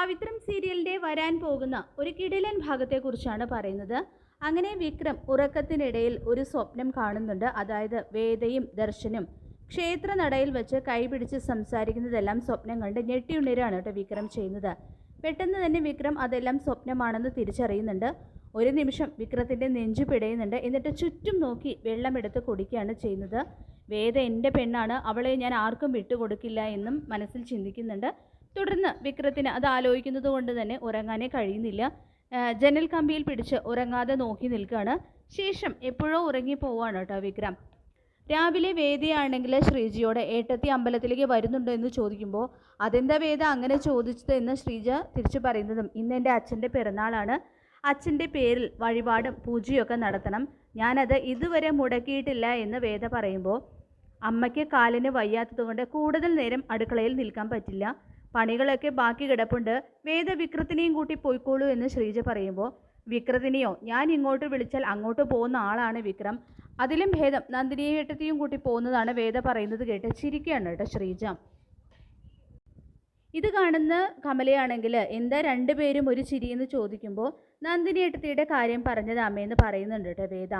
പവിത്രം സീരിയലിന്റെ വരാൻ പോകുന്ന ഒരു കിടിലൻ ഭാഗത്തെക്കുറിച്ചാണ് പറയുന്നത്. അങ്ങനെ വിക്രം ഉറക്കത്തിനിടയിൽ ഒരു സ്വപ്നം കാണുന്നുണ്ട്. അതായത് വേദയും ദർശനും ക്ഷേത്ര നടയിൽ വെച്ച് കൈപിടിച്ച് സംസാരിക്കുന്നതെല്ലാം സ്വപ്നം കണ്ട് ഞെട്ടിയുണരാണ് കേട്ടോ വിക്രം ചെയ്യുന്നത്. പെട്ടെന്ന് തന്നെ വിക്രം അതെല്ലാം സ്വപ്നമാണെന്ന് തിരിച്ചറിയുന്നുണ്ട്. ഒരു നിമിഷം വിക്രത്തിന്റെ നെഞ്ചു പിടയുന്നുണ്ട്. എന്നിട്ട് ചുറ്റും നോക്കി വെള്ളമെടുത്ത് കുടിക്കുകയാണ് ചെയ്യുന്നത്. വേദ എന്റെ പെണ്ണാണ്. അവളെ ഞാൻ ആർക്കും വിട്ടുകൊടുക്കില്ല എന്നും മനസ്സിൽ ചിന്തിക്കുന്നുണ്ട്. തുടർന്ന് വിക്രത്തിന് അത് ആലോചിക്കുന്നത് കൊണ്ട് തന്നെ ഉറങ്ങാനേ കഴിയുന്നില്ല. ജനൽ കമ്പിയിൽ പിടിച്ച് ഉറങ്ങാതെ നോക്കി നിൽക്കുകയാണ്. ശേഷം എപ്പോഴോ ഉറങ്ങി പോവാണ് കേട്ടോ വിക്രം. രാവിലെ വേദയാണെങ്കിൽ ശ്രീജിയോട് ഏട്ടത്തി അമ്പലത്തിലേക്ക് വരുന്നുണ്ടോ എന്ന് ചോദിക്കുമ്പോൾ അതെന്താ വേദ അങ്ങനെ ചോദിച്ചത് എന്ന് ശ്രീജ തിരിച്ചു പറയുന്നതും ഇന്ന് എന്റെ അച്ഛന്റെ പിറന്നാളാണ്. അച്ഛന്റെ പേരിൽ വഴിപാടും പൂജയൊക്കെ നടത്തണം. ഞാനത് ഇതുവരെ മുടക്കിയിട്ടില്ല എന്ന് വേദ പറയുമ്പോൾ അമ്മയ്ക്ക് കാലിന് വയ്യാത്തതുകൊണ്ട് കൂടുതൽ നേരം അടുക്കളയിൽ നിൽക്കാൻ പറ്റില്ല. പണികളൊക്കെ ബാക്കി കിടപ്പുണ്ട്. വേദ വിക്രത്തിനെയും കൂട്ടി പോയിക്കോളൂ എന്ന് ശ്രീജ പറയുമ്പോൾ വിക്രത്തിനെയോ ഞാൻ ഇങ്ങോട്ട് വിളിച്ചാൽ അങ്ങോട്ട് പോകുന്ന ആളാണ് വിക്രം. അതിലും ഭേദം നന്ദിനിയെ ഏട്ടത്തെയും കൂട്ടി പോകുന്നതാണ് വേദ പറയുന്നത് കേട്ട് ചിരിക്കുകയാണ് കേട്ടോ ശ്രീജ. ഇത് കാണുന്ന കമലയാണെങ്കിൽ എന്താ രണ്ടുപേരും ഒരു ചിരി എന്ന് ചോദിക്കുമ്പോൾ നന്ദിനി ഏട്ടത്തിയുടെ കാര്യം പറഞ്ഞത് അമ്മയെന്ന് പറയുന്നുണ്ട് കേട്ടോ വേദ.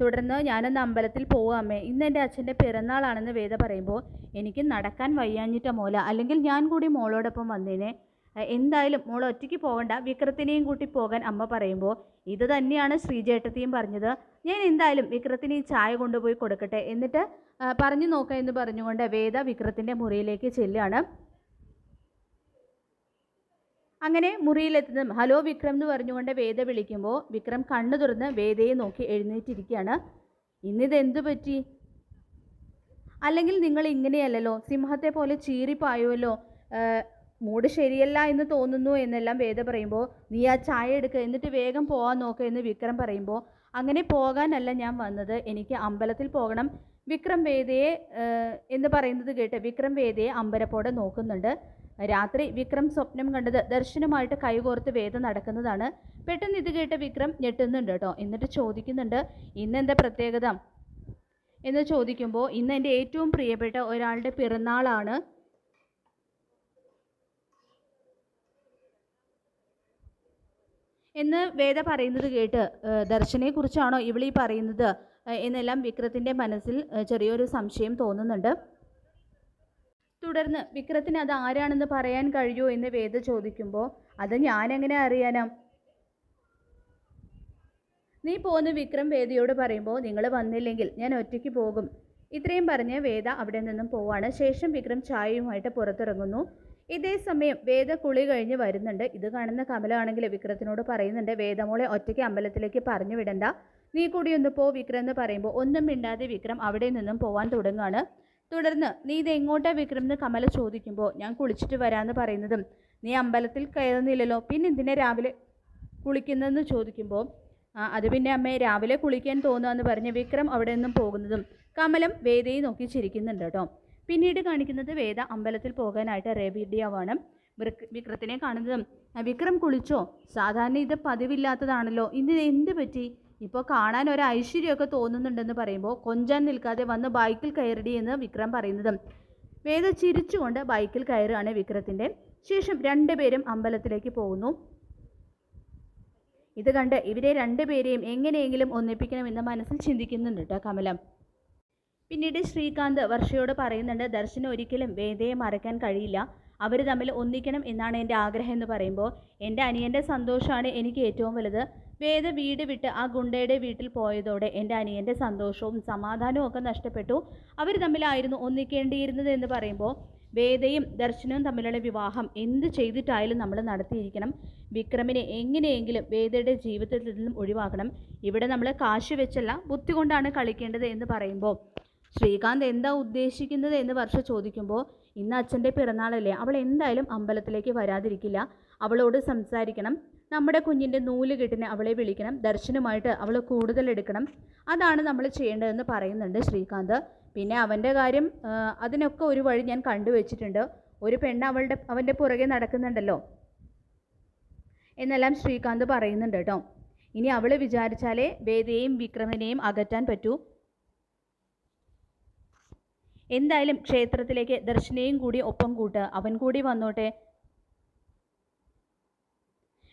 തുടർന്ന് ഞാനൊന്ന് അമ്പലത്തിൽ പോവാം അമ്മേ. ഇന്ന് എന്റെ അച്ഛന്റെ പിറന്നാളാണെന്ന് വേദ പറയുമ്പോൾ എനിക്ക് നടക്കാൻ വയ്യാഞ്ഞിട്ട മോല അല്ലെങ്കിൽ ഞാൻ കൂടി മോളോടൊപ്പം വന്നേനെ. എന്തായാലും മോൾ ഒറ്റയ്ക്ക് പോകണ്ട. വിക്രത്തിനെയും കൂട്ടി പോകാൻ അമ്മ പറയുമ്പോൾ ഇത് തന്നെയാണ് ശ്രീജേട്ടത്തെയും പറഞ്ഞത്. ഞാൻ എന്തായാലും വിക്രത്തിന് ഈ ചായ കൊണ്ടുപോയി കൊടുക്കട്ടെ. എന്നിട്ട് പറഞ്ഞു നോക്കാം എന്ന് പറഞ്ഞുകൊണ്ട് വേദ വിക്രത്തിന്റെ മുറിയിലേക്ക് ചെല്ലുകയാണ്. അങ്ങനെ മുറിയിലെത്തുന്നതും ഹലോ വിക്രം എന്ന് പറഞ്ഞുകൊണ്ട് വേദ വിളിക്കുമ്പോൾ വിക്രം കണ്ണു തുറന്ന് വേദയെ നോക്കി എഴുന്നേറ്റിരിക്കുകയാണ്. ഇന്നിത് എന്തു പറ്റി? അല്ലെങ്കിൽ നിങ്ങൾ ഇങ്ങനെയല്ലല്ലോ സിംഹത്തെ പോലെ ചീറിപ്പായുമല്ലോ മൂഡ് ശരിയല്ല എന്ന് തോന്നുന്നു എന്നെല്ലാം വേദ പറയുമ്പോൾ നീ ആ ചായ എടുക്കുക എന്നിട്ട് വേഗം പോകാൻ നോക്കുക എന്ന് വിക്രം പറയുമ്പോൾ അങ്ങനെ പോകാനല്ല ഞാൻ വന്നത് എനിക്ക് അമ്പലത്തിൽ പോകണം. വിക്രം വേദയെ എന്ന് പറയുന്നത് കേട്ട് വിക്രം വേദയെ അമ്പരപ്പോടെ നോക്കുന്നുണ്ട്. രാത്രി വിക്രം സ്വപ്നം കണ്ടത് ദർശനമായിട്ട് കൈകോർത്ത് വേദ നടക്കുന്നതാണ്. പെട്ടെന്ന് ഇത് കേട്ട് വിക്രം ഞെട്ടുന്നുണ്ട് കേട്ടോ. എന്നിട്ട് ചോദിക്കുന്നുണ്ട് ഇന്നെന്താ പ്രത്യേകത? എന്ന് ചോദിക്കുമ്പോൾ ഇന്ന് എന്റെ ഏറ്റവും പ്രിയപ്പെട്ട ഒരാളുടെ പിറന്നാളാണ്. എന്ന് വേദ പറയുന്നത് കേട്ട് ദർശനെ കുറിച്ചാണോ ഇവളീ പറയുന്നത്? എന്നെല്ലാം വിക്രത്തിന്റെ മനസ്സിൽ ചെറിയൊരു സംശയം തോന്നുന്നുണ്ട്. തുടർന്ന് വിക്രത്തിന് അത് ആരാണെന്ന് പറയാൻ കഴിയുമോ എന്ന് വേദ ചോദിക്കുമ്പോൾ അത് ഞാനെങ്ങനെ അറിയാനാം? നീ പോന്ന് വിക്രം വേദയോട് പറയുമ്പോൾ നിങ്ങൾ വന്നില്ലെങ്കിൽ ഞാൻ ഒറ്റയ്ക്ക് പോകും. ഇത്രയും പറഞ്ഞ് വേദ അവിടെ നിന്നും പോവാണ്. ശേഷം വിക്രം ചായയുമായിട്ട് പുറത്തിറങ്ങുന്നു. ഇതേ സമയം വേദ കുളി കഴിഞ്ഞ് വരുന്നുണ്ട്. ഇത് കാണുന്ന കമലാണെങ്കിൽ വിക്രത്തിനോട് പറയുന്നുണ്ട് വേദമോളെ ഒറ്റയ്ക്ക് അമ്പലത്തിലേക്ക് പറഞ്ഞു വിടണ്ട. നീ കൂടി ഒന്ന് പോ വിക്രം എന്ന് പറയുമ്പോൾ ഒന്നും മിണ്ടാതെ വിക്രം അവിടെ നിന്നും പോവാൻ തുടങ്ങുകയാണ് തുടർന്ന് നീ ഇത് എങ്ങോട്ടാ വിക്രം? എന്ന് കമല ചോദിക്കുമ്പോൾ ഞാൻ കുളിച്ചിട്ട് വരാമെന്ന് പറയുന്നതും. നീ അമ്പലത്തിൽ കയറുന്നില്ലല്ലോ. പിന്നെ എന്തിനാ രാവിലെ കുളിക്കുന്നതെന്ന് ചോദിക്കുമ്പോൾ ആ അത് പിന്നെ അമ്മയെ രാവിലെ കുളിക്കാൻ തോന്നുകയെന്ന് പറഞ്ഞ് വിക്രം അവിടെ നിന്നും പോകുന്നതും കമലം വേദയെ നോക്കി ചിരിക്കുന്നുണ്ട് കേട്ടോ. പിന്നീട് കാണിക്കുന്നത് വേദ അമ്പലത്തിൽ പോകാനായിട്ട് റെഡിയാവാണ് വിക്ര- വിക്രത്തിനെ കാണുന്നതും വിക്രം കുളിച്ചോ? സാധാരണ ഇത് പതിവില്ലാത്തതാണല്ലോ. ഇന്ന് എന്ത് പറ്റി? ഇപ്പോൾ കാണാൻ ഒരു ഐശ്വര്യമൊക്കെ തോന്നുന്നുണ്ടെന്ന് പറയുമ്പോൾ കൊഞ്ചാൻ നിൽക്കാതെ വന്ന് ബൈക്കിൽ കയറിടി എന്ന് വിക്രം പറയുന്നത്. വേദ ചിരിച്ചുകൊണ്ട് ബൈക്കിൽ കയറുകയാണ് വിക്രത്തിന്റെ ശേഷം രണ്ടുപേരും അമ്പലത്തിലേക്ക് പോകുന്നു. ഇത് കണ്ട് ഇവരെ രണ്ടുപേരെയും എങ്ങനെയെങ്കിലും ഒന്നിപ്പിക്കണമെന്ന് മനസ്സിൽ ചിന്തിക്കുന്നുണ്ട് കേട്ടോ കമലം. പിന്നീട് ശ്രീകാന്ത് വർഷയോട് പറയുന്നുണ്ട് ദർശനം ഒരിക്കലും വേദയെ മറക്കാൻ കഴിയില്ല. അവർ തമ്മിൽ ഒന്നിക്കണം എന്നാണ് എന്റെ ആഗ്രഹം എന്ന് പറയുമ്പോൾ എന്റെ അനിയന്റെ സന്തോഷമാണ് എനിക്ക് ഏറ്റവും വലുത്. വേദ വീട് വിട്ട് ആ ഗുണ്ടയുടെ വീട്ടിൽ പോയതോടെ എന്റെ അനിയന്റെ സന്തോഷവും സമാധാനവും ഒക്കെ നഷ്ടപ്പെട്ടു. അവർ തമ്മിലായിരുന്നു ഒന്നിക്കേണ്ടിയിരുന്നത് എന്ന് പറയുമ്പോൾ വേദയും ദർശനവും തമ്മിലുള്ള വിവാഹം എന്ത് ചെയ്തിട്ടായാലും നമ്മൾ നടത്തിയിരിക്കണം. വിക്രമിനെ എങ്ങനെയെങ്കിലും വേദയുടെ ജീവിതത്തിൽ നിന്നും ഒഴിവാക്കണം. ഇവിടെ നമ്മൾ കാശ് വെച്ചല്ല ബുദ്ധി കൊണ്ടാണ് കളിക്കേണ്ടത് എന്ന് പറയുമ്പോൾ. ശ്രീകാന്ത് എന്താ ഉദ്ദേശിക്കുന്നത് എന്ന് വർഷ ചോദിക്കുമ്പോൾ ഇന്ന് അച്ഛന്റെ പിറന്നാളല്ലേ അവൾ എന്തായാലും അമ്പലത്തിലേക്ക് വരാതിരിക്കില്ല. അവളോട് സംസാരിക്കണം. നമ്മുടെ കുഞ്ഞിന്റെ നൂൽ കെട്ടിന് അവളെ വിളിക്കണം ദർശനമായിട്ട് അവൾ കൂടുതൽ എടുക്കണം. അതാണ് നമ്മൾ ചെയ്യേണ്ടതെന്ന് പറയുന്നുണ്ട് ശ്രീകാന്ത്. പിന്നെ അവന്റെ കാര്യം അതിനൊക്കെ ഒരു വഴി ഞാൻ കണ്ടുവച്ചിട്ടുണ്ട്. ഒരു പെണ്ണ് അവളുടെ അവന്റെ പുറകെ നടക്കുന്നുണ്ടല്ലോ എന്നെല്ലാം ശ്രീകാന്ത് പറയുന്നുണ്ട് കേട്ടോ. ഇനി അവൾ വിചാരിച്ചാലേ വേദയെയും വിക്രമിനെയും അകറ്റാൻ പറ്റൂ. എന്തായാലും ക്ഷേത്രത്തിലേക്ക് ദർശനയും കൂടി ഒപ്പം കൂട്ട്. അവൻ കൂടി വന്നോട്ടെ.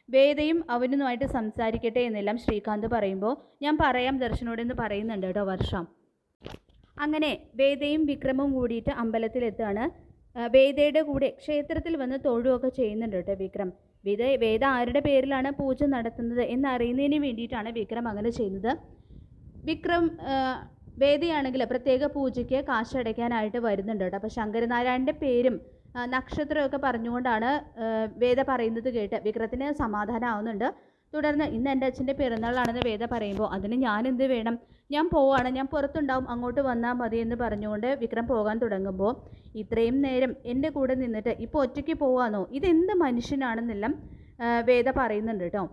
വേദയും അവനുമായിട്ട് സംസാരിക്കട്ടെ എന്നെല്ലാം ശ്രീകാന്ത് പറയുമ്പോൾ ഞാൻ പറയാം ദർശനോടെന്ന് പറയുന്നുണ്ട് കേട്ടോ വർഷം. അങ്ങനെ വേദയും വിക്രമും കൂടിയിട്ട് അമ്പലത്തിലെത്താണ്. വേദയുടെ കൂടെ ക്ഷേത്രത്തിൽ വന്ന് തൊഴുകയൊക്കെ ചെയ്യുന്നുണ്ട് കേട്ടോ വിക്രം. വേദ വേദ ആരുടെ പേരിലാണ് പൂജ നടത്തുന്നത് എന്നറിയുന്നതിന് വേണ്ടിയിട്ടാണ് വിക്രം അങ്ങനെ ചെയ്യുന്നത്. വിക്രം വേദയാണെങ്കിൽ പ്രത്യേക പൂജയ്ക്ക് കാശടയ്ക്കാനായിട്ട് വരുന്നുണ്ട് കേട്ടോ. അപ്പോൾ ശങ്കരനാരായണന്റെ പേരും നക്ഷത്രമൊക്കെ പറഞ്ഞുകൊണ്ടാണ് വേദ പറയുന്നത് കേട്ട് വിക്രത്തിന് സമാധാനമാവുന്നുണ്ട് തുടർന്ന് ഇന്ന് എന്റെ അച്ഛന്റെ പിറന്നാളാണെന്ന് വേദ പറയുമ്പോൾ അതിന് ഞാൻ എന്ത് വേണം? ഞാൻ പോവാണ് ഞാൻ പുറത്തുണ്ടാവും അങ്ങോട്ട് വന്നാൽ മതി എന്ന് പറഞ്ഞുകൊണ്ട് വിക്രം പോകാൻ തുടങ്ങുമ്പോൾ ഇത്രയും നേരം എന്റെ കൂടെ നിന്നിട്ട് ഇപ്പോൾ ഒറ്റയ്ക്ക് പോവാന്നോ? ഇതെന്ത് മനുഷ്യനാണെന്നെല്ലാം വേദ പറയുന്നുണ്ട് കേട്ടോ.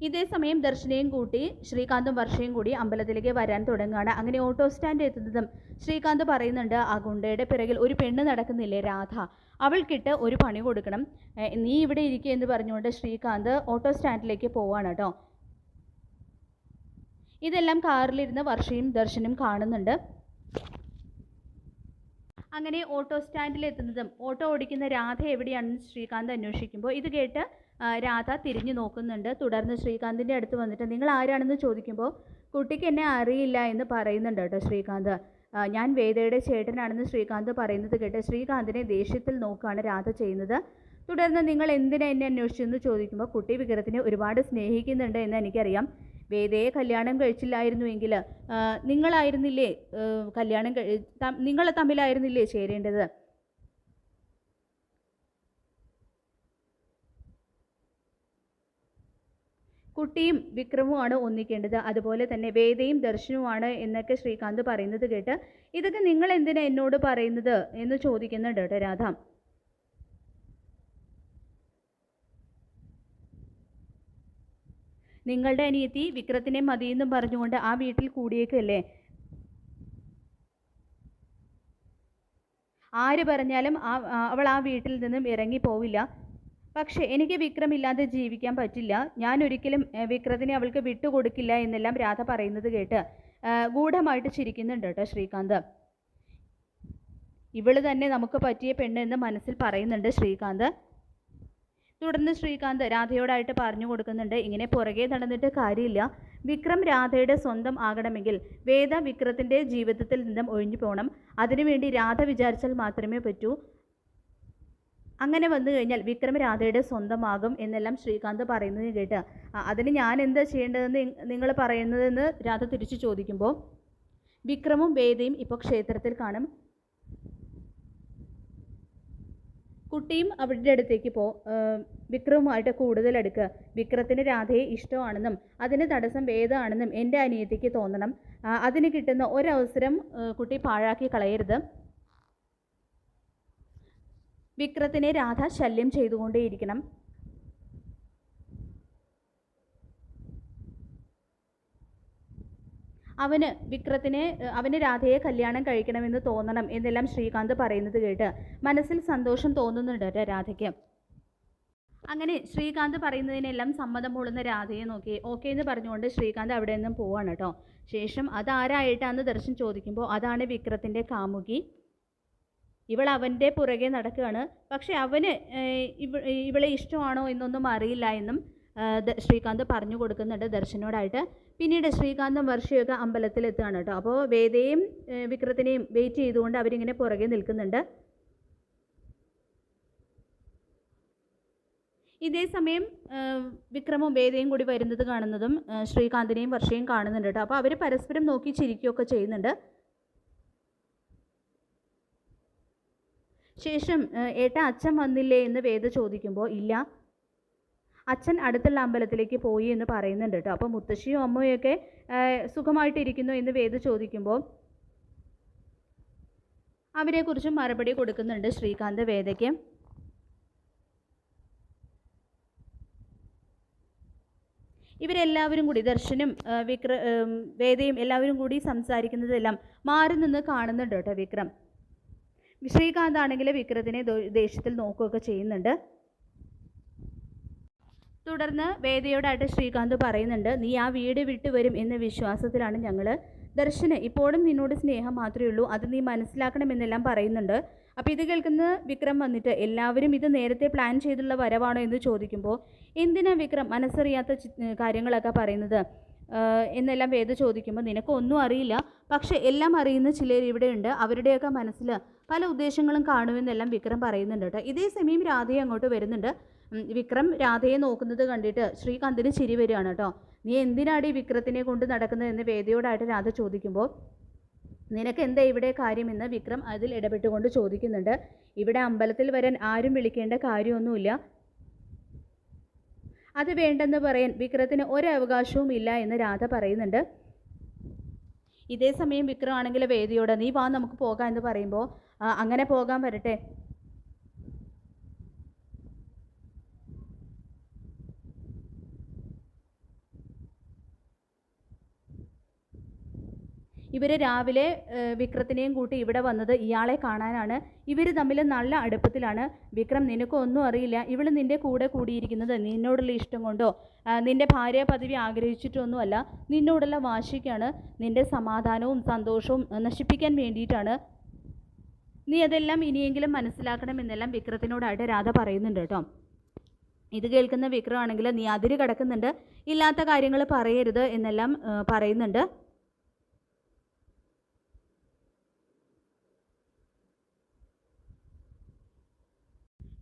ഇതേ സമയം ദർശനയും കൂട്ടി ശ്രീകാന്തും വർഷയും കൂടി അമ്പലത്തിലേക്ക് വരാൻ തുടങ്ങുകയാണ്. അങ്ങനെ ഓട്ടോ സ്റ്റാൻഡ് എത്തുന്നതും ശ്രീകാന്ത് പറയുന്നുണ്ട് ആ ഗുണ്ടയുടെ പിറകിൽ ഒരു പെണ്ണ് നടക്കുന്നില്ലേ രാധ? അവൾക്കിട്ട് ഒരു പണി കൊടുക്കണം. നീ ഇവിടെ ഇരിക്കുക എന്ന് പറഞ്ഞുകൊണ്ട് ശ്രീകാന്ത് ഓട്ടോ സ്റ്റാൻഡിലേക്ക് പോവാണ് കേട്ടോ. ഇതെല്ലാം കാറിലിരുന്ന് വർഷയും ദർശനും കാണുന്നുണ്ട്. അങ്ങനെ ഓട്ടോ സ്റ്റാൻഡിൽ എത്തുന്നതും ഓട്ടോ ഓടിക്കുന്ന രാധ എവിടെയാണെന്ന് ശ്രീകാന്ത് അന്വേഷിക്കുമ്പോൾ ഇത് കേട്ട് രാധ തിരിഞ്ഞു നോക്കുന്നുണ്ട്. തുടർന്ന് ശ്രീകാന്തിന്റെ അടുത്ത് വന്നിട്ട് നിങ്ങൾ ആരാണെന്ന് ചോദിക്കുമ്പോൾ കുട്ടിക്ക് എന്നെ അറിയില്ല എന്ന് പറയുന്നുണ്ട് കേട്ടോ ശ്രീകാന്ത്. ഞാൻ വേദയുടെ ചേട്ടനാണെന്ന് ശ്രീകാന്ത് പറയുന്നത് കേട്ട് ശ്രീകാന്തിനെ ദേഷ്യത്തിൽ നോക്കുകയാണ് രാധ ചെയ്യുന്നത്. തുടർന്ന് നിങ്ങൾ എന്തിനാ എന്നെ അന്വേഷിച്ചെന്ന് ചോദിക്കുമ്പോൾ കുട്ടി വിഗ്രഹത്തിനെ ഒരുപാട് സ്നേഹിക്കുന്നുണ്ട് എന്ന് എനിക്കറിയാം. വേദയെ കല്യാണം കഴിച്ചില്ലായിരുന്നുവെങ്കിൽ നിങ്ങളായിരുന്നില്ലേ? കല്യാണം കഴി നിങ്ങൾ തമ്മിലായിരുന്നില്ലേ ചേരേണ്ടത്? കുട്ടിയും വിക്രമുമാണ് ഒന്നിക്കേണ്ടത്. അതുപോലെ തന്നെ വേദയും ദർശനവുമാണ് എന്നൊക്കെ ശ്രീകാന്ത് പറയുന്നത് കേട്ട് ഇതൊക്കെ നിങ്ങൾ എന്തിനാ എന്നോട് പറയുന്നത് എന്ന് ചോദിക്കുന്നുണ്ട് കേട്ടോ രാധ. നിങ്ങളുടെ അനിയത്തി വിക്രത്തിനെ മതിയെന്നും പറഞ്ഞുകൊണ്ട് ആ വീട്ടിൽ കൂടിയേക്കല്ലേ? ആര് പറഞ്ഞാലും ആ- അവൾ ആ വീട്ടിൽ നിന്നും ഇറങ്ങി പോവില്ല പക്ഷേ എനിക്ക് വിക്രമില്ലാതെ ജീവിക്കാൻ പറ്റില്ല. ഞാൻ ഒരിക്കലും വിക്രത്തിനെ അവൾക്ക് വിട്ടുകൊടുക്കില്ല എന്നെല്ലാം രാധ പറയുന്നത് കേട്ട് ഗൂഢമായിട്ട് ചിരിക്കുന്നുണ്ട് കേട്ടോ ശ്രീകാന്ത്. ഇവൾ തന്നെ നമുക്ക് പറ്റിയ പെണ്ണ് എന്ന് മനസ്സിൽ പറയുന്നുണ്ട് ശ്രീകാന്ത്. തുടർന്ന് ശ്രീകാന്ത് രാധയോടായിട്ട് പറഞ്ഞു കൊടുക്കുന്നുണ്ട് ഇങ്ങനെ പുറകെ നടന്നിട്ട് കാര്യമില്ല. വിക്രം രാധയുടെ സ്വന്തം ആകണമെങ്കിൽ വേദ വിക്രത്തിന്റെ ജീവിതത്തിൽ നിന്നും ഒഴിഞ്ഞു പോകണം അതിനുവേണ്ടി രാധ വിചാരിച്ചാൽ മാത്രമേ പറ്റൂ. അങ്ങനെ വന്നു കഴിഞ്ഞാൽ വിക്രം രാധയുടെ സ്വന്തമാകും എന്നെല്ലാം ശ്രീകാന്ത് പറയുന്നത് കേട്ട്. "ആ, അതിന് ഞാൻ എന്താ ചെയ്യേണ്ടതെന്ന് നിങ്ങൾ പറയുന്നതെന്ന് രാധ തിരിച്ചു ചോദിക്കുമ്പോൾ വിക്രമും വേദയും ഇപ്പോൾ ക്ഷേത്രത്തിൽ കാണും. കുട്ടിയും അവരുടെ അടുത്തേക്ക് പോ വിക്രവുമായിട്ട് കൂടുതൽ അടുക്കുക വിക്രത്തിന് രാധയെ ഇഷ്ടമാണെന്നും അതിന് തടസ്സം വേദമാണെന്നും എന്റെ അനിയത്തിക്ക് തോന്നണം. അതിന് കിട്ടുന്ന ഒരവസരം കുട്ടി പാഴാക്കി കളയരുത്. വിക്രത്തിനെ രാധ ശല്യം ചെയ്തുകൊണ്ടേയിരിക്കണം. അവന് വിക്രത്തിനെ അവന് രാധയെ കല്യാണം കഴിക്കണമെന്ന് തോന്നണം എന്നെല്ലാം ശ്രീകാന്ത് പറയുന്നത് കേട്ട് മനസ്സിൽ സന്തോഷം തോന്നുന്നുണ്ട് രാധയ്ക്ക്. അങ്ങനെ ശ്രീകാന്ത് പറയുന്നതിനെല്ലാം സമ്മതം മൂളുന്ന രാധയെ നോക്കി. ഓക്കെ എന്ന് പറഞ്ഞുകൊണ്ട് ശ്രീകാന്ത് അവിടെ നിന്നും പോവാണ് കേട്ടോ ശേഷം അതാരായിട്ടാന്ന് ദർശൻ ചോദിക്കുമ്പോൾ അതാണ് വിക്രത്തിന്റെ കാമുകി. ഇവൾ അവന്റെ പുറകെ നടക്കുകയാണ്. പക്ഷെ അവന് ഇവ ഇവളെ ഇഷ്ടമാണോ എന്നൊന്നും അറിയില്ല എന്നും ശ്രീകാന്ത് പറഞ്ഞു കൊടുക്കുന്നുണ്ട് ദർശനോടായിട്ട്. പിന്നീട് ശ്രീകാന്തും വർഷയൊക്കെ അമ്പലത്തിലെത്തുകയാണ് കേട്ടോ. അപ്പോൾ വേദയും വിക്രത്തിനെയും വെയിറ്റ് ചെയ്തുകൊണ്ട് അവരിങ്ങനെ പുറകെ നിൽക്കുന്നുണ്ട്. ഇതേ സമയം വിക്രമവും വിക്രമും വേദയും കൂടി വരുന്നത് കാണുന്നതും ശ്രീകാന്തിനെയും വർഷയും കാണുന്നുണ്ട് കേട്ടോ. അപ്പോൾ അവർ പരസ്പരം നോക്കി ചിരിക്കുകയൊക്കെ ചെയ്യുന്നുണ്ട്. ശേഷം ഏട്ട അച്ഛൻ വന്നില്ലേ എന്ന് വേദ ചോദിക്കുമ്പോൾ ഇല്ല. അച്ഛൻ അടുത്തുള്ള അമ്പലത്തിലേക്ക് പോയി എന്ന് പറയുന്നുണ്ട് കേട്ടോ അപ്പോൾ മുത്തശ്ശിയും അമ്മയൊക്കെ സുഖമായിട്ടിരിക്കുന്നു എന്ന് വേദ ചോദിക്കുമ്പോൾ അവരെക്കുറിച്ച് മറുപടി കൊടുക്കുന്നുണ്ട് ശ്രീകാന്ത് വേദയ്ക്ക്. ഇവരെല്ലാവരും കൂടി ദർശനും വിക്ര വേദയും എല്ലാവരും കൂടി സംസാരിക്കുന്നതെല്ലാം മാറി നിന്ന് കാണുന്നുണ്ട് കേട്ടോ വിക്രം. ശ്രീകാന്ത് ആണെങ്കിൽ വിക്രത്തിനെ ദേഷ്യത്തിൽ നോക്കുകയൊക്കെ ചെയ്യുന്നുണ്ട്. തുടർന്ന് വേദയോടായിട്ട് ശ്രീകാന്ത് പറയുന്നുണ്ട് നീ ആ വീട് വിട്ടു വരും എന്ന വിശ്വാസത്തിലാണ് ഞങ്ങൾ ദർശന് ഇപ്പോഴും നിന്നോട് സ്നേഹം മാത്രമേ ഉള്ളൂ. അത് നീ മനസ്സിലാക്കണമെന്നെല്ലാം പറയുന്നുണ്ട്. അപ്പോൾ ഇത് കേൾക്കുന്ന വിക്രം വന്നിട്ട് എല്ലാവരും ഇത് നേരത്തെ പ്ലാൻ ചെയ്തുള്ള വരവാണോ എന്ന് ചോദിക്കുമ്പോൾ എന്തിനാ വിക്രം മനസ്സറിയാത്ത കാര്യങ്ങളൊക്കെ പറയുന്നത്? എന്നെല്ലാം വേദ ചോദിക്കുമ്പോൾ നിനക്കൊന്നും അറിയില്ല. പക്ഷേ എല്ലാം അറിയുന്ന ചിലർ ഇവിടെയുണ്ട്. അവരുടെയൊക്കെ മനസ്സിൽ പല ഉദ്ദേശങ്ങളും കാണുമെന്നെല്ലാം വിക്രം പറയുന്നുണ്ട് കേട്ടോ. ഇതേ സമയം രാധയെ അങ്ങോട്ട് വരുന്നുണ്ട്. വിക്രം രാധയെ നോക്കുന്നത് കണ്ടിട്ട് ശ്രീകാന്തിന് ചിരി വരികയാണ് കേട്ടോ. നീ എന്തിനാടി വിക്രത്തിനെ കൊണ്ട് നടക്കുന്നത്? എന്ന് വേദയോടായിട്ട് രാധ ചോദിക്കുമ്പോൾ നിനക്ക് എന്താ ഇവിടെ കാര്യമെന്ന് വിക്രം അതിൽ ഇടപെട്ടുകൊണ്ട് ചോദിക്കുന്നുണ്ട്. ഇവിടെ അമ്പലത്തിൽ വരാൻ ആരും വിളിക്കേണ്ട കാര്യമൊന്നുമില്ല. അത് വേണ്ടെന്ന് പറയാൻ വിക്രത്തിന് ഒരവകാശവും ഇല്ല എന്ന് രാധ പറയുന്നുണ്ട്. ഇതേ സമയം വിക്രം ആണെങ്കിൽ വേദിയോട് നീ വാ നമുക്ക് പോകാം എന്ന് പറയുമ്പോൾ "ആ, അങ്ങനെ പോകാൻ വരട്ടെ. ഇവർ രാവിലെ വിക്രത്തിനെയും കൂട്ടി ഇവിടെ വന്നത് ഇയാളെ കാണാനാണ്. ഇവർ തമ്മിൽ നല്ല അടുപ്പത്തിലാണ്. വിക്രം നിനക്കൊന്നും അറിയില്ല. ഇവൾ നിന്റെ കൂടെ കൂടിയിരിക്കുന്നത് നിന്നോടുള്ള ഇഷ്ടം കൊണ്ടോ? നിന്റെ ഭാര്യ പദവി ആഗ്രഹിച്ചിട്ടൊന്നുമല്ല. നിന്നോടുള്ള വാശിക്കാണ്. നിന്റെ സമാധാനവും സന്തോഷവും നശിപ്പിക്കാൻ വേണ്ടിയിട്ടാണ് നീ അതെല്ലാം ഇനിയെങ്കിലും മനസ്സിലാക്കണമെന്നെല്ലാം വിക്രത്തിനോടായിട്ട് രാധ പറയുന്നുണ്ട് കേട്ടോ. ഇത് കേൾക്കുന്ന വിക്രമാണെങ്കിൽ നീ അതിര് കിടക്കുന്നുണ്ട് ഇല്ലാത്ത കാര്യങ്ങൾ പറയരുത് എന്നെല്ലാം പറയുന്നുണ്ട്.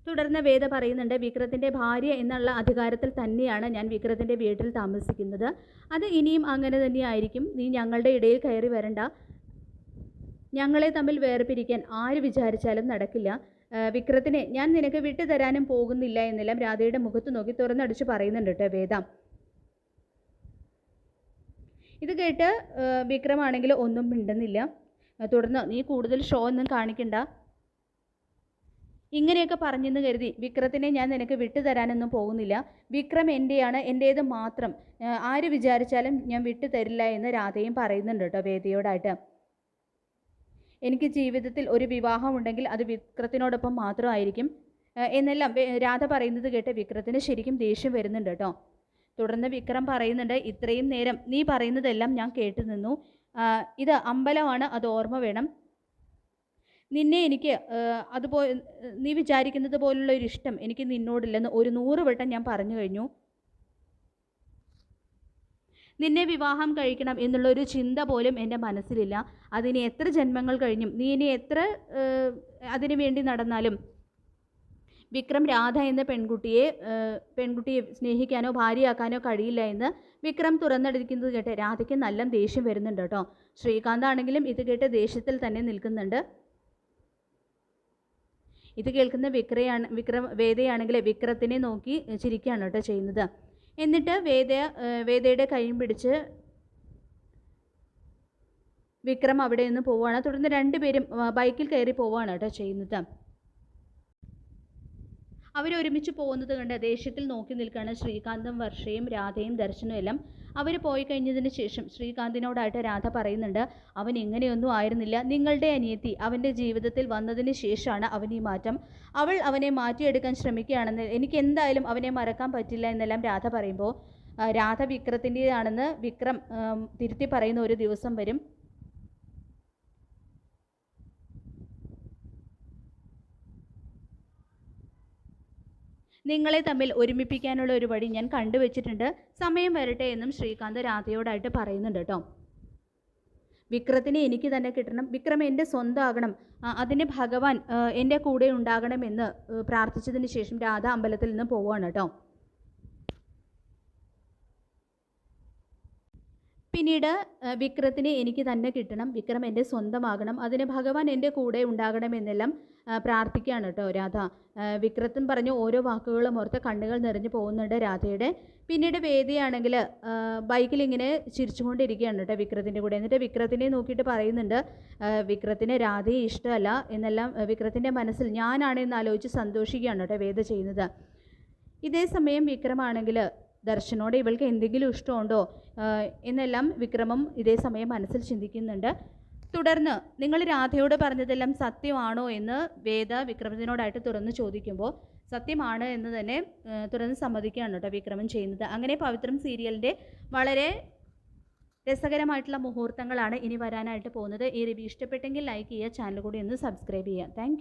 തുടർന്ന് വേദ പറയുന്നുണ്ട് വിക്രത്തിന്റെ ഭാര്യ എന്നുള്ള അധികാരത്തിൽ തന്നെയാണ് ഞാൻ വിക്രത്തിന്റെ വീട്ടിൽ താമസിക്കുന്നത്. അത് ഇനിയും അങ്ങനെ തന്നെയായിരിക്കും. നീ ഞങ്ങളുടെ ഇടയിൽ കയറി വരണ്ട. ഞങ്ങളെ തമ്മിൽ വേർപിരിക്കാൻ ആര് വിചാരിച്ചാലും നടക്കില്ല. വിക്രത്തിനെ ഞാൻ നിനക്ക് വിട്ടു തരാനും പോകുന്നില്ല എന്നെല്ലാം രാധയുടെ മുഖത്ത് നോക്കി തുറന്നടിച്ച് പറയുന്നുണ്ട് കേട്ടോ വേദ. ഇത് കേട്ട് വിക്രമാണെങ്കിൽ ഒന്നും മിണ്ടുന്നില്ല. തുടർന്ന് നീ കൂടുതൽ ഷോ ഒന്നും കാണിക്കണ്ട. ഇങ്ങനെയൊക്കെ പറഞ്ഞെന്ന് കരുതി വിക്രത്തിനെ ഞാൻ നിനക്ക് വിട്ടുതരാനൊന്നും പോകുന്നില്ല. വിക്രം എന്റെയാണ് എന്റേത് മാത്രം. ആര് വിചാരിച്ചാലും ഞാൻ വിട്ടു തരില്ല എന്ന് രാധയും പറയുന്നുണ്ട് കേട്ടോ വേദിയോടായിട്ട്. എനിക്ക് ജീവിതത്തിൽ ഒരു വിവാഹം ഉണ്ടെങ്കിൽ അത് വിക്രത്തിനോടൊപ്പം മാത്രമായിരിക്കും. എന്നെല്ലാം രാധ പറയുന്നത് കേട്ട് വിക്രത്തിന് ശരിക്കും ദേഷ്യം വരുന്നുണ്ട് കേട്ടോ. തുടർന്ന് വിക്രം പറയുന്നുണ്ട് ഇത്രയും നേരം നീ പറയുന്നതെല്ലാം ഞാൻ കേട്ടു നിന്നു ഇത് അമ്പലമാണ് അത് ഓർമ്മ വേണം. നിന്നെ എനിക്ക് അതുപോലെ നീ വിചാരിക്കുന്നത് പോലുള്ള ഒരു ഇഷ്ടം എനിക്ക് നിന്നോടില്ലെന്ന് ഒരു നൂറ് വട്ടം ഞാൻ പറഞ്ഞു കഴിഞ്ഞു. നിന്നെ വിവാഹം കഴിക്കണം എന്നുള്ള ഒരു ചിന്ത പോലും എന്റെ മനസ്സിലില്ല. അതിന് എത്ര ജന്മങ്ങൾ കഴിഞ്ഞും നീ ഇനി എത്ര അതിനു വേണ്ടി നടന്നാലും വിക്രം രാധ എന്ന പെൺകുട്ടിയെ പെൺകുട്ടിയെ സ്നേഹിക്കാനോ ഭാര്യയാക്കാനോ കഴിയില്ല എന്ന് വിക്രം തുറന്നെടുക്കുന്നത് കേട്ട് രാധയ്ക്ക് നല്ല ദേഷ്യം വരുന്നുണ്ട് കേട്ടോ. ശ്രീകാന്ത് ആണെങ്കിലും ഇത് കേട്ട് ദേഷ്യത്തിൽ തന്നെ നിൽക്കുന്നുണ്ട്. ഇത് കേൾക്കുന്ന വിക്രയാണ് വിക്രം വേദയാണെങ്കിൽ വിക്രത്തിനെ നോക്കി ചിരിക്കുകയാണ് കേട്ടോ ചെയ്യുന്നത്. എന്നിട്ട് വേദ വേദയുടെ കൈയും പിടിച്ച് വിക്രം അവിടെ നിന്ന് പോവുകയാണ്. തുടർന്ന് രണ്ടുപേരും ബൈക്കിൽ കയറി പോവുകയാണ് കേട്ടോ ചെയ്യുന്നത്. അവരൊരുമിച്ച് പോകുന്നത് കണ്ട് ദേഷ്യത്തിൽ നോക്കി നിൽക്കുകയാണ് ശ്രീകാന്തും വർഷയും രാധയും ദർശനവും എല്ലാം. അവർ പോയി കഴിഞ്ഞതിന് ശേഷം ശ്രീകാന്തിനോടായിട്ട് രാധ പറയുന്നുണ്ട് അവൻ ഇങ്ങനെയൊന്നും ആയിരുന്നില്ല. നിങ്ങളുടെ അനിയത്തി അവന്റെ ജീവിതത്തിൽ വന്നതിന് ശേഷമാണ് അവൻ ഈ മാറ്റം. അവൾ അവനെ മാറ്റിയെടുക്കാൻ ശ്രമിക്കുകയാണെന്ന് എനിക്ക് എന്തായാലും അവനെ മറക്കാൻ പറ്റില്ല എന്നെല്ലാം രാധ പറയുമ്പോൾ രാധ വിക്രത്തിന്റെതാണെന്ന് വിക്രം തിരുത്തി പറയുന്ന ഒരു ദിവസം വരും. നിങ്ങളെ തമ്മിൽ ഒരുമിപ്പിക്കാനുള്ള ഒരു വഴി ഞാൻ കണ്ടുവച്ചിട്ടുണ്ട്. സമയം വരട്ടെ എന്നും ശ്രീകാന്ത് രാധയോടായിട്ട് പറയുന്നുണ്ട് കേട്ടോ. വിക്രത്തിനെ എനിക്ക് തന്നെ കിട്ടണം. വിക്രം എന്റെ സ്വന്തമാകണം. അതിന് ഭഗവാൻ എന്റെ കൂടെ ഉണ്ടാകണമെന്ന് പ്രാർത്ഥിച്ചതിന് ശേഷം രാധ അമ്പലത്തിൽ നിന്ന് പോവുകയാണ് കേട്ടോ. പിന്നീട് വിക്രത്തിനെ എനിക്ക് തന്നെ കിട്ടണം. വിക്രം എന്റെ സ്വന്തമാകണം. അതിന് ഭഗവാൻ എന്റെ കൂടെ ഉണ്ടാകണമെന്നെല്ലാം പ്രാർത്ഥിക്കുകയാണ് കേട്ടോ രാധ. വിക്രത്തും പറഞ്ഞ ഓരോ വാക്കുകളും ഓർത്ത് കണ്ണുകൾ നിറഞ്ഞു പോകുന്നുണ്ട് രാധയുടെ. പിന്നീട് വേദിയാണെങ്കിൽ ബൈക്കിൽ ഇങ്ങനെ ചിരിച്ചുകൊണ്ടിരിക്കുകയാണ് കേട്ടോ വിക്രത്തിന്റെ കൂടെ. എന്നിട്ട് വിക്രത്തിനെ നോക്കിയിട്ട് പറയുന്നുണ്ട് വിക്രത്തിന് രാധയെ ഇഷ്ടമല്ല എന്നെല്ലാം വിക്രത്തിന്റെ മനസ്സിൽ ഞാനാണെന്ന് ആലോചിച്ച് സന്തോഷിക്കുകയാണ് കേട്ടോ വേദ ചെയ്യുന്നത്. ഇതേ സമയം വിക്രമാണെങ്കിൽ ദർശനോട് ഇവൾക്ക് എന്തെങ്കിലും ഇഷ്ടമുണ്ടോ? എന്നെല്ലാം വിക്രമം ഇതേ സമയം മനസ്സിൽ ചിന്തിക്കുന്നുണ്ട്. തുടർന്ന് നിങ്ങൾ രാധയോട് പറഞ്ഞതെല്ലാം സത്യമാണോ എന്ന് വേദ വിക്രമത്തിനോടായിട്ട് തുറന്ന് ചോദിക്കുമ്പോൾ സത്യമാണ് എന്ന് തന്നെ തുറന്ന് സമ്മതിക്കുകയാണ് കേട്ടോ വിക്രമൻ ചെയ്യുന്നത്. അങ്ങനെ പവിത്രം സീരിയലിന്റെ വളരെ രസകരമായിട്ടുള്ള മുഹൂർത്തങ്ങളാണ് ഇനി വരാനായിട്ട് പോകുന്നത്. ഈ റിവ്യൂ ഇഷ്ടപ്പെട്ടെങ്കിൽ ലൈക്ക് ചെയ്യുക ചാനൽ കൂടി ഒന്ന് സബ്സ്ക്രൈബ് ചെയ്യുക. താങ്ക്